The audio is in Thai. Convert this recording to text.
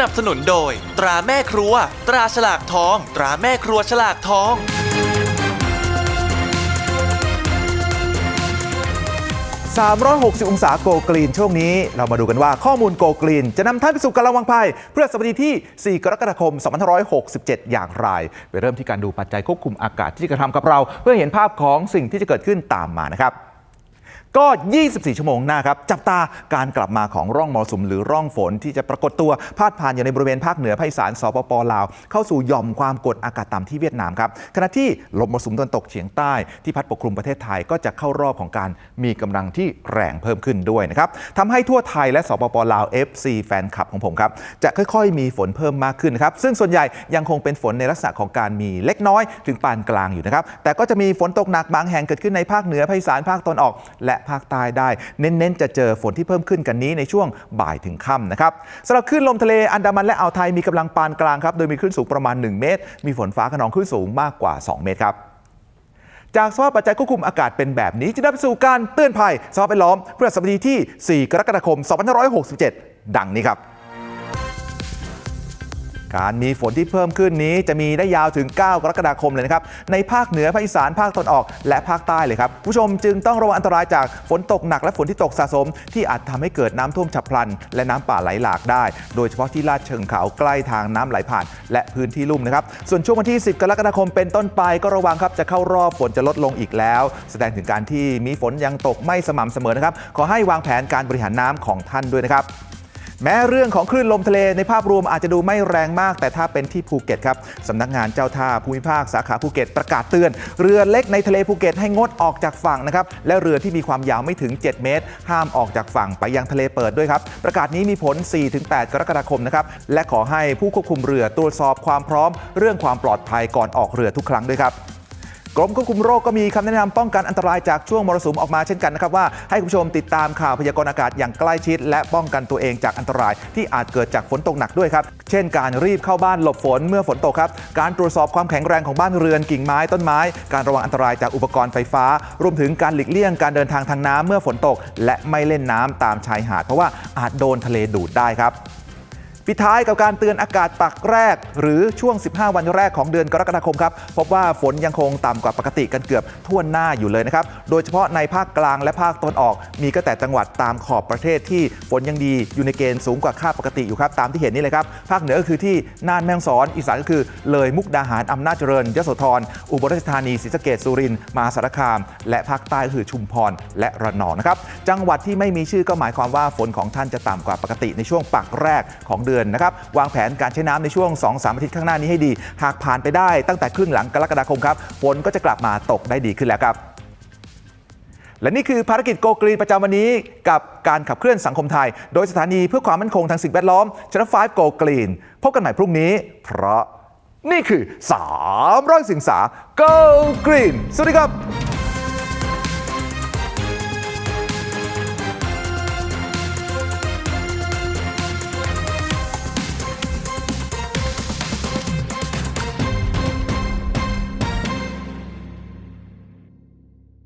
นับสนุนโดย ตราแม่ครัว ตราฉลากทอง ตราแม่ครัวฉลากทอง 360 องศาโกกรีน ช่วงนี้เรามาดูกันว่าข้อมูลโกกรีน จะนำท่านไปสู่การระวังภัยเพื่อสวัสดีที่ 4 กรกฎาคม 2567 อย่างไร ไปเริ่มที่การดูปัจจัยควบคุมอากาศที่จะกระทำกับเรา เพื่อเห็นภาพของสิ่งที่จะเกิดขึ้นตามมานะครับ ก็ 24 ชั่วโมงหน้าครับ จับตาการกลับมาของร่องมรสุมหรือร่องฝนที่จะปรากฏตัวพาดผ่านอยู่ในบริเวณภาคเหนือภาคอีสานสปปลาว เข้าสู่หย่อมความกดอากาศต่ำที่เวียดนามครับขณะที่ลมมรสุมตะวันตกเฉียงใต้ที่พัดปกคลุมประเทศไทยก็จะเข้ารอบของการมีกำลังที่แรงเพิ่มขึ้นด้วยนะครับทำให้ทั่วไทยและสปปลาว FC แฟนคลับของผมครับจะค่อยๆ มีฝนเพิ่มมากขึ้นนะครับซึ่งส่วนใหญ่ยังคงเป็นฝนในลักษณะของการมีเล็กน้อย ถึงปานกลางอยู่นะครับแต่ก็จะมีฝนตกหนักบางแห่งเกิดขึ้นในภาคเหนือภาคอีสานภาคตะวันออกและภาคใต้ได้ เน้นๆ จะเจอฝนที่เพิ่มขึ้นกันนี้ในช่วงบ่ายถึงค่ำนะครับสำหรับคลื่นลมทะเลอันดามันและอ่าวไทยมีกำลังปานกลางครับโดยมีคลื่นสูงประมาณ 1 เมตร มีฝนฟ้าขนองคลื่นสูงมากกว่า 2 เมตรครับจากสภาพปัจจัยควบคุมอากาศเป็นแบบนี้จะนำไปสู่การเตือนภัยสภาพแวดล้อมเพื่อสัปดาห์ที่ 4 กรกฎาคม 2567 ดังนี้ครับ การมีฝนที่เพิ่มขึ้นนี้จะมีได้ยาวถึง 9 กรกฎาคมเลยนะครับ ในภาคเหนือภาคอีสานภาคตะวันออก และภาคใต้เลยครับผู้ชมจึงต้องระวังอันตรายจากฝนตกหนักและฝนที่ตกสะสม ที่อาจทำให้เกิดน้ำท่วมฉับพลัน และน้ำป่าไหลหลากได้ โดยเฉพาะที่ลาดเชิงเขาใกล้ทางน้ำไหลผ่าน และพื้นที่ลุ่มนะครับ ส่วนช่วงวันที่ 10 กรกฎาคมเป็นต้นไปก็ระวังครับจะเข้ารอบฝนจะลดลงอีกแล้ว แสดงถึงการที่มีฝนยังตกไม่สม่ำเสมอนะครับขอให้วางแผนการบริหารน้ำของท่านด้วยนะครับ แม้เรื่องของคลื่นลมทะเลในภาพรวมอาจจะดูไม่แรงมาก แต่ถ้าเป็นที่ภูเก็ตครับสำนักงานเจ้าท่าภูมิภาคสาขาภูเก็ตประกาศเตือน เรือเล็กในทะเลภูเก็ตให้งดออกจากฝั่งนะครับและเรือที่มีความยาวไม่ถึง 7 เมตร ห้ามออกจากฝั่งไปยังทะเลเปิดด้วยครับประกาศนี้มีผล 4-8 กรกฎาคมนะครับและขอให้ผู้ควบคุมเรือตรวจสอบความพร้อม เรื่องความปลอดภัยก่อนออกเรือทุกครั้งด้วยครับ กรมควบคุมโรคก็มีคำแนะนำป้องกันอันตรายจากช่วงมรสุมออกมาเช่นกันนะครับว่าให้คุณผู้ชมติดตามข่าวพยากรณ์อากาศอย่างใกล้ชิด และป้องกันตัวเองจากอันตรายที่อาจเกิดจากฝนตกหนักด้วยครับ เช่น การรีบเข้าบ้านหลบฝนเมื่อฝนตกครับ การตรวจสอบความแข็งแรงของบ้านเรือนกิ่งไม้ต้นไม้ การระวังอันตรายจากอุปกรณ์ไฟฟ้า รวมถึงการหลีกเลี่ยงการเดินทางทางน้ำเมื่อฝนตก และไม่เล่นน้ำตามชายหาดเพราะว่าอาจโดนทะเลดูดได้ครับ ปิดท้ายกับการเตือนอากาศปักแรก หรือช่วง 15 วันแรกของเดือนกรกฎาคมครับพบว่าฝนยังคงต่ำกว่าปกติกันเกือบทั่วหน้าอยู่เลยนะครับ โดยเฉพาะในภาคกลางและภาคตะวันออก มีก็แต่จังหวัดตามขอบประเทศที่ฝนยังดีอยู่ในเกณฑ์สูงกว่าค่าปกติอยู่ครับตามที่เห็นนี่เลยครับภาคเหนือก็คือที่น่านแม่ฮ่องสอนอีสานก็คือเลยมุกดาหารอำนาจเจริญยโสธรอุบลราชธานีศรีสะเกษสุรินทร์มหาสารคาม และภาคใต้ก็คือชุมพรและระนองนะครับจังหวัดที่ไม่มีชื่อก็หมายความว่าฝนของท่านจะต่ำกว่าปกติในช่วงปักแรกของเดือนนะครับวางแผนการใช้น้ำในช่วง 2-3 อาทิตย์ข้างหน้านี้ให้ดี หากผ่านไปได้ตั้งแต่ครึ่งหลังกรกฎาคมครับฝนก็จะกลับมาตกได้ดีขึ้นแล้วครับและนี่คือภารกิจโกกรีนประจำวันนี้กับการขับเคลื่อนสังคมไทย โดยสถานีเพื่อความมั่นคงทางสิ่งแวดล้อมชนะ5 Go Green พบกันใหม่พรุ่งนี้ เพราะนี่คือ3ร้อยสิงสา Go Green สวัสดีครับ